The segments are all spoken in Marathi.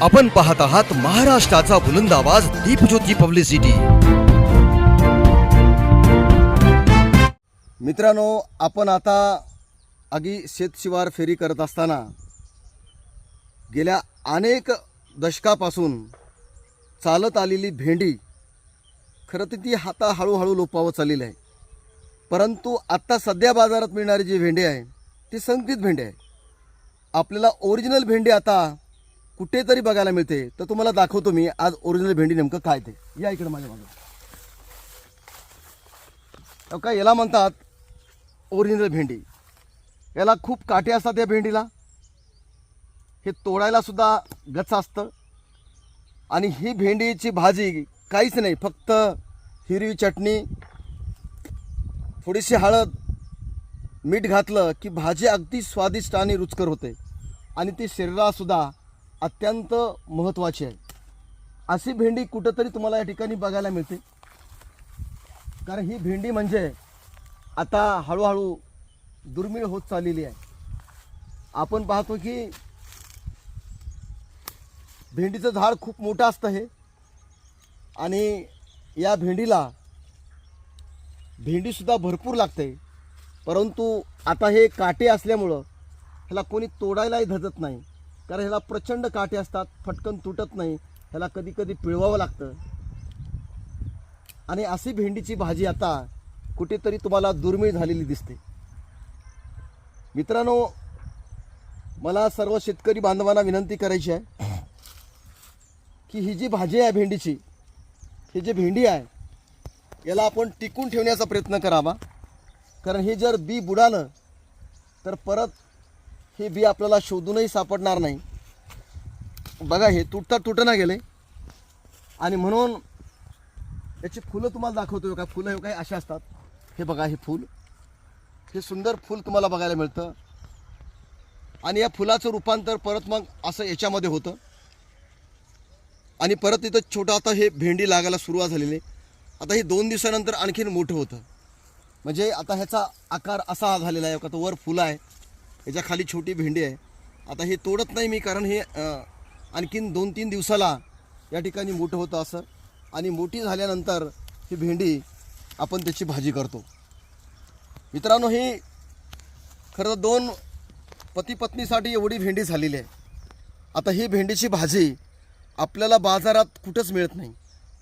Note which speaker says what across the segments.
Speaker 1: आपण पाहत आहात महाराष्ट्राचा बुलंद आवाज दीपज्योती पब्लिसिटी.
Speaker 2: मित्रांनो आपण आता आगी शेतशिवार फेरी करत असताना गेल्या अनेक दशकापासून चालत आलेली भेंडी खरं तर ती हाता हळूहळू लोपावत चाललेली आहे. परंतु आत्ता सध्या बाजारात मिळणारी जी भेंडी आहे ती संकरित भेंडी आहे. आपल्याला ओरिजिनल भेंडी आता कुठेतरी बघायला मिळते. तर तुम्हाला दाखवतो मी आज ओरिजिनल भेंडी नेमकं काय ते. या इकडे माझ्या मागे. अहो, काय याला म्हणतात ओरिजिनल भेंडी. याला खूप काटे असतात या भेंडीला. हे तोडायला सुद्धा गच असतं. आणि ही भेंडीची भाजी काहीच नाही फक्त हिरवी चटणी थोडीशी हळद मीठ घातलं की भाजी अगदी स्वादिष्ट आणि रुचकर होते. आणि ती शरीरासुद्धा अत्यंत महत्त्वाची आहे. अशी भेंडी कुठंतरी तुम्हाला या ठिकाणी बघायला मिळते. कारण ही भेंडी म्हणजे आता हळूहळू दुर्मिळ होत चाललेली आहे. आपण पाहतो की भेंडीचं झाड खूप मोठं असतं हे. आणि या भेंडीला भेंडीसुद्धा भरपूर लागते. परंतु आता हे काटे असल्यामुळं ह्याला कोणी तोडायलाही धजत नाही. कारण ह्याला प्रचंड काटे असतात फटकन तुटत नाही ह्याला कधी कधी पिळवावं लागतं. आणि अशी भेंडीची भाजी आता कुठेतरी तुम्हाला दुर्मिळ झालेली दिसते. मित्रांनो मला सर्व शेतकरी बांधवांना विनंती करायची आहे की ही जी भाजी आहे भेंडीची ही जी भेंडी आहे याला आपण टिकून ठेवण्याचा प्रयत्न करावा. कारण हे जर बी बुडालं तर परत हे बी आपल्याला शोधूनही सापडणार नाही. बघा हे तुटता तुटना गेले. आणि म्हणून याची फुलं तुम्हाला दाखवतो का? फुलं हे काय असे असतात. हे बघा हे फूल. हे सुंदर फूल तुम्हाला बघायला मिळतं. आणि या फुलाचं रूपांतर परत मग असं याच्यामध्ये होतं. आणि परत इथं छोटं आता हे भेंडी लागायला सुरुवात झालेली आहे. आता हे दोन दिवसानंतर आणखीन मोठं होतं. म्हणजे आता ह्याचा आकार असा झालेला आहे का तो वर फुलं आहे. याच्या खाली छोटी भेंडी आहे. आता हे तोडत नाही मी कारण हे आणखीन दोन तीन दिवसाला या ठिकाणी मोठं होतं असं. आणि मोठी झाल्यानंतर ही भेंडी आपण त्याची भाजी करतो. मित्रांनो ही खरं तर दोन पती पत्नीसाठी एवढी भेंडी झालेली आहे. आता ही भेंडीची भाजी आपल्याला बाजारात कुठंच मिळत नाही.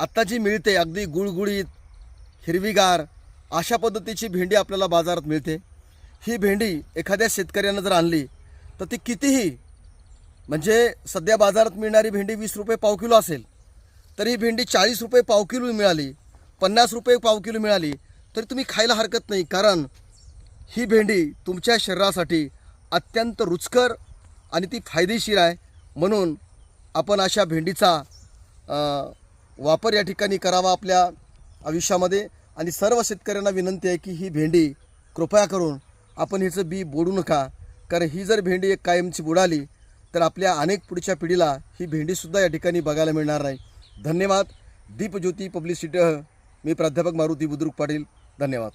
Speaker 2: आत्ता जी मिळते अगदी गुळगुळीत हिरवीगार अशा पद्धतीची भेंडी आपल्याला बाजारात मिळते. ही भेंडी एखाद्या शेतकऱ्यानं जर आणली तर ती कितीही म्हणजे सध्या बाजारात मिळणारी भेंडी वीस रुपये पाव किलो असेल तर ही भेंडी चाळीस रुपये पाव किलो मिळाली पन्नास रुपये पाव किलो मिळाली तरी तुम्ही खायला हरकत नाही कारण ही भेंडी तुमच्या शरीरासाठी अत्यंत रुचकर आणि ती फायदेशीर आहे. म्हणून आपण अशा भेंडीचा वापर या ठिकाणी करावा आपल्या आयुष्यामध्ये. आणि सर्व शेतकऱ्यांना विनंती आहे की ही भेंडी कृपया करून आपण हिचं बी बोडू नका. कारण ही जर भेंडी एक कायमची बुडाली तर आपल्या अनेक पुढच्या पिढीला ही भेंडीसुद्धा या ठिकाणी बघायला मिळणार नाही. धन्यवाद. दीपज्योती पब्लिसिटी मी प्राध्यापक मारुती बुद्रुक पाटील. धन्यवाद.